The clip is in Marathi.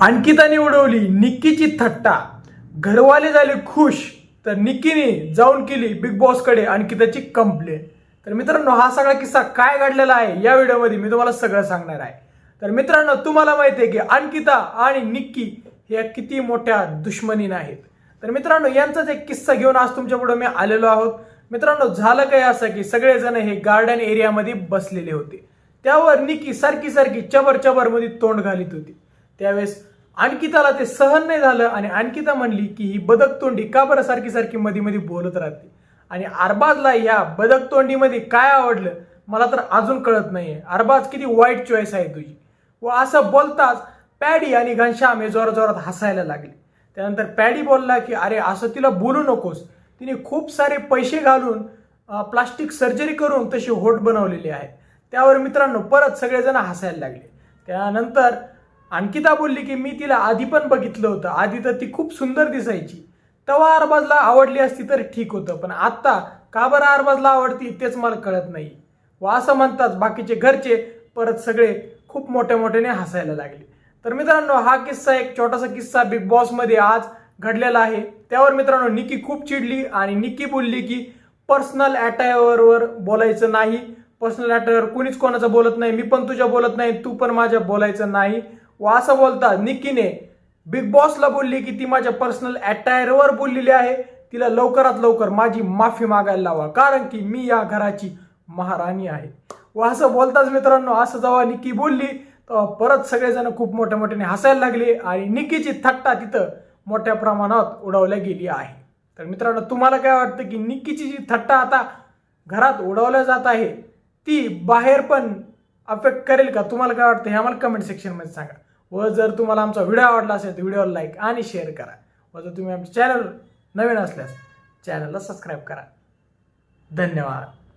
अंकिताने उडवली निक्कीची थट्टा. घरवाले झाले खुश तर निक्कीने जाऊन केली बिग बॉसकडे अंकिताची कंप्लेंट तर मित्रांनो हा सगळा किस्सा काय घडलेला आहे या व्हिडिओमध्ये मी तुम्हाला सगळं सांगणार आहे. तर मित्रांनो तुम्हाला माहिती आहे की अंकिता आणि निक्की ह्या किती मोठ्या दुश्मनी आहेत. तर मित्रांनो यांचाच एक किस्सा घेऊन आज तुमच्यापुढे मी आलेलो आहोत. मित्रांनो झालं काय असं की सगळेजण हे गार्डन एरियामध्ये बसलेले होते. त्यावर निकी सारखी सारखी चबर चबरमध्ये तोंड घालीत होती. त्यावेळेस अंकिताला ते सहन नाही झालं आणि अंकिता म्हणली की ही बदक तोंडी का बरं सारखी सारखी मध्ये मध्ये बोलत राहते? आणि अरबाजला या बदक तोंडीमध्ये काय आवडलं? मला तर अजून कळत नाहीये. अरबाज किती वाईट चॉईस आहे तुझी. व असं बोलताच पॅडी आणि घनश्याम हे जोरात जोरात हसायला लागले. त्यानंतर पॅडी बोलला की अरे असं तिला बोलू नकोस. तिने खूप सारे पैसे घालून प्लास्टिक सर्जरी करून तशी होट बनवलेली आहे. त्यावर मित्रांनो परत सगळेजण हसायला लागले. त्यानंतर अंकिता बोलली की मी तिला आधी पण बघितलं होतं. आधी तर ती खूप सुंदर दिसायची. तेव्हा अरबाजला आवडली असती तर ठीक होतं पण आत्ता का बरं अरबाजला आवडती तेच मला कळत नाही. व असं म्हणताच बाकीचे घरचे परत सगळे खूप मोठ्या मोठ्याने हसायला लागले. तर मित्रांनो हा किस्सा एक छोटासा किस्सा बिग बॉसमध्ये आज घडलेला आहे. त्यावर मित्रांनो निकी खूप चिडली आणि निकी बोलली की पर्सनल वर बोलायचं नाही. पर्सनल मॅटरवर कुणीच कोणाचं बोलत नाही मी पण तुझ्या बोलत नाही तू पण माझ्या बोलायचं नाही. व असं बोलता निकीने बिग बॉसला बोलली की ती माझ्या पर्सनल अटायरवर बोललेली आहे. तिला लवकरात लवकर माझी माफी मागायला लावा कारण की मी या घराची महाराणी आहे. व असं बोलताच मित्रांनो असं जेव्हा निकी बोलली तेव्हा परत सगळेजण खूप मोठ्या मोठ्याने हसायला लागले आणि निकीची थट्टा तिथं मोठ्या प्रमाणात उडवल्या गेली आहे. तर मित्रांनो तुम्हाला काय वाटतं की निक्कीची जी थट्टा आता घरात उडवल्या जात आहे ती बाहेर पण अफेक्ट करेल का? तुम्हाला काय वाटतं? हे आम्हाला कमेंट सेक्शनमध्ये सांगा. व जर तुम्हाला आमचा व्हिडिओ आवडला असेल तर व्हिडिओला लाईक आणि शेअर करा. व जर तुम्ही आमच्या चॅनल नवीन असल्यास चॅनलला सबस्क्राईब करा. धन्यवाद.